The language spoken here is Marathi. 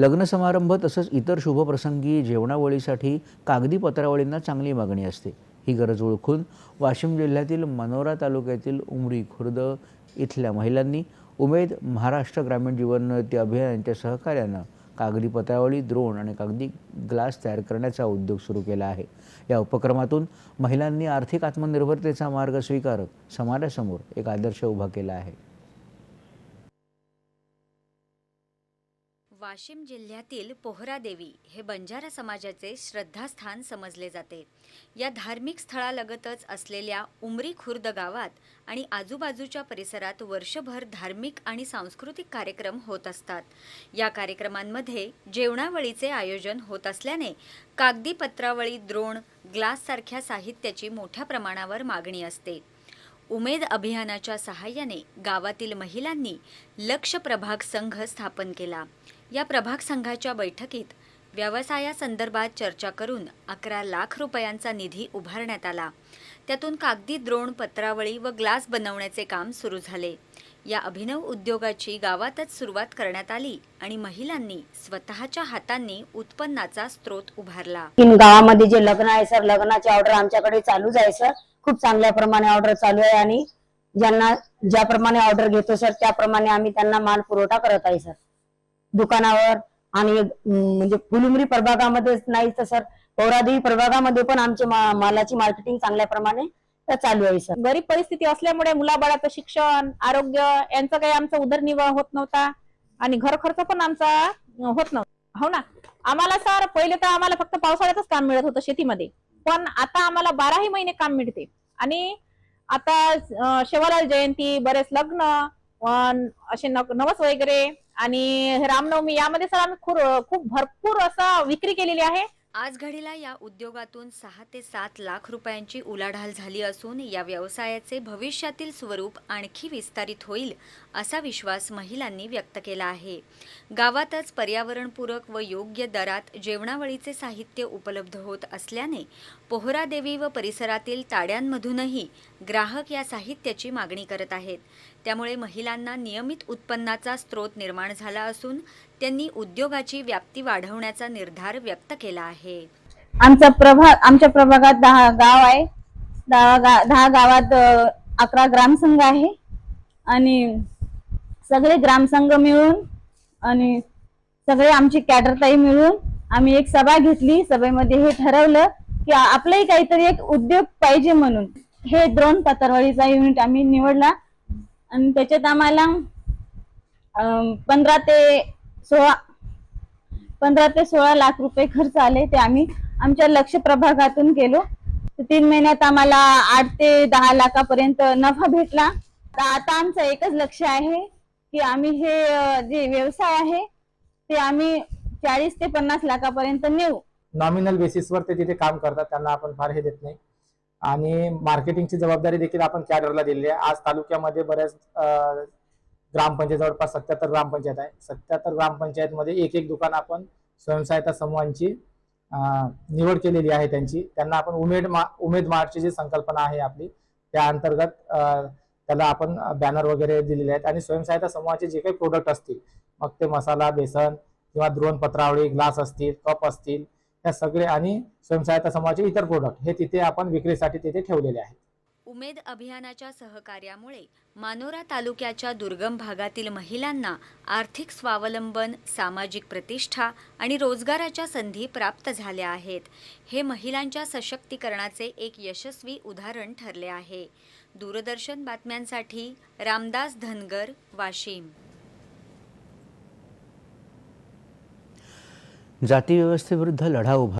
लग्न समारंभ तसंच इतर शुभप्रसंगी जेवणावळीसाठी कागदी पत्रावळींना चांगली मागणी असते. ही गरज ओळखून वाशिम जिल्ह्यातील मनोरा तालुक्यातील उमरी खुर्द इथल्या महिलांनी उमेद महाराष्ट्र ग्रामीण जीवनोन्नती अभियान यांच्या सहकार्यानं कागदी पत्रावळी द्रोण आणि कागदी ग्लास तयार करण्याचा उद्योग सुरू केला आहे. या उपक्रमातून महिलांनी आर्थिक आत्मनिर्भरतेचा मार्ग स्वीकारत समाजासमोर एक आदर्श उभा केला आहे. वाशिम जिल्ह्यातील पोहरादेवी हे बंजारा समाजाचे श्रद्धास्थान समजले जाते. या धार्मिक स्थळालगतच असलेल्या उमरी खुर्द गावात आणि आजूबाजूच्या परिसरात वर्षभर धार्मिक आणि सांस्कृतिक कार्यक्रम होत असतात. या कार्यक्रमांमध्ये जेवणावळीचे आयोजन होत असल्याने कागदी पत्रावळी द्रोण ग्लाससारख्या साहित्याची मोठ्या प्रमाणावर मागणी असते. उमेद अभियानाच्या सहाय्याने गावातील महिलांनी लक्ष प्रभाग संघ स्थापन केला. या प्रभाग संघाच्या बैठकीत व्यवसायासंदर्भात चर्चा करून अकरा लाख रुपयांचा निधी उभारण्यात आला. त्यातून कागदी द्रोण पत्रावळी व ग्लास बनवण्याचे काम सुरू झाले. या अभिनव उद्योगाची गावातच सुरुवात करण्यात आली आणि महिलांनी स्वतःच्या हातांनी उत्पन्नाचा स्रोत उभारला. गावामध्ये जे लग्न आहे सर लग्नाची ऑर्डर आमच्याकडे चालूच आहे सर. खूप चांगल्या प्रमाणे ऑर्डर चालू आहे आणि ज्यांना ज्याप्रमाणे ऑर्डर घेतो सर त्याप्रमाणे आम्ही त्यांना माल पुरवठा करत आहे सर. दुकानावर आणि म्हणजे फुलुमरी प्रभागामध्येच नाही तर सर पौरादेवी प्रभागामध्ये पण आमचे मा- मालाची मार्केटिंग चांगल्या प्रमाणे चालू आहे सर. गरीब परिस्थिती असल्यामुळे मुलाबाळाचं शिक्षण आरोग्य यांचा काही आमचा उदरनिर्वाह होत नव्हता आणि घर खर्च पण आमचा होत नव्हता. हो ना? आम्हाला सर पहिले तर आम्हाला फक्त पावसाळ्यातच काम मिळत होतं शेतीमध्ये. पण आता आम्हाला बाराही महिने काम मिळते. आणि आता शेवालाल जयंती बरेच लग्न असे नवस वगैरे आणि रामनवमी यामध्ये सर आम्ही खूप भरपूर असं विक्री केलेली आहे. आज घडीला या उद्योगातून सहा ते सात लाख रुपयांची उलाढाल झाली असून या व्यवसायाचे भविष्यातील स्वरूप आणखी विस्तारित होईल असा विश्वास महिलांनी व्यक्त केला आहे. गावातच पर्यावरणपूरक व योग्य दरात जेवणावळीचे साहित्य उपलब्ध होत असल्याने पोहरादेवी व परिसरातील ताड्यांमधूनही ग्राहक या साहित्याची मागणी करत आहेत. त्यामुळे महिलांना नियमित उत्पन्नाचा स्रोत निर्माण झाला असून त्यांनी उद्योगाची व्याप्ती वाढवण्याचा निर्धार व्यक्त केला आहे. आमचा प्रभाग आमच्या प्रभागात दहा गाव आहे. दहा गा दहा गावात अकरा ग्रामसंघ आहे. आणि सगळे ग्रामसंघ मिळून आणि सगळे आमची कॅडरताई मिळून आम्ही एक सभा घेतली. सभेमध्ये हे ठरवलं की आपलंही काहीतरी एक उद्योग पाहिजे म्हणून. हे द्रोण पतरवळीचा युनिट आम्ही निवडला. आणि त्याच्यात आम्हाला पंधरा ते सोळा पंधरा ते सोळा लाख रुपये खर्च आले ते आम्ही आमच्या लक्ष प्रभागातून केलो तर तीन महिन्यात आम्हाला आठ ते दहा लाखापर्यंत नफा भेटला. तर आता आमचं एकच लक्ष आहे की आम्ही हे जे व्यवसाय आहे ते आम्ही चाळीस ते पन्नास लाखापर्यंत नेऊ. नॉमिनल बेसिसवर ते तिथे काम करतात त्यांना आपण फार हे देत नाही. आणि मार्केटिंगची जबाबदारी देखील आपण कॅडरला दिलेली आहे. आज तालुक्यामध्ये बऱ्याच अं, ग्रामपंचायत जवळपास सत्याहत्तर ग्रामपंचायत आहे. सत्याहत्तर ग्रामपंचायतमध्ये एक एक दुकान आपण स्वयंसहायता समूहांची निवड केलेली आहे त्यांची. त्यांना आपण उमेद मा उमेद मार्चची जी संकल्पना आहे आपली त्या अंतर्गत त्याला आपण बॅनर वगैरे दिलेले आहेत. आणि स्वयंसहायता समूहाचे जे काही प्रोडक्ट असतील मग ते मसाला बेसन किंवा द्रोण पत्रावळी ग्लास असतील कप असतील या सगळे आणि स्वयंसहायता समूहाचे इतर प्रोडक्ट हे तिथे आपण विक्रीसाठी तिथे ठेवलेले आहेत. उमेद अभियानाच्या सहकार्यामुळे मानोरा तालुक्याच्या दुर्गम भागातील महिलांना आर्थिक स्वावलंबन सामाजिक प्रतिष्ठा आणि रोजगाराच्या संधी प्राप्त झाल्या आहेत. हे महिलांच्या सशक्तीकरणाचे एक यशस्वी उदाहरण ठरले आहे. दूरदर्शन बातम्यांसाठी रामदास धनगर वाशिम. जातीव्यवस्थेविरुद्ध लढा उभा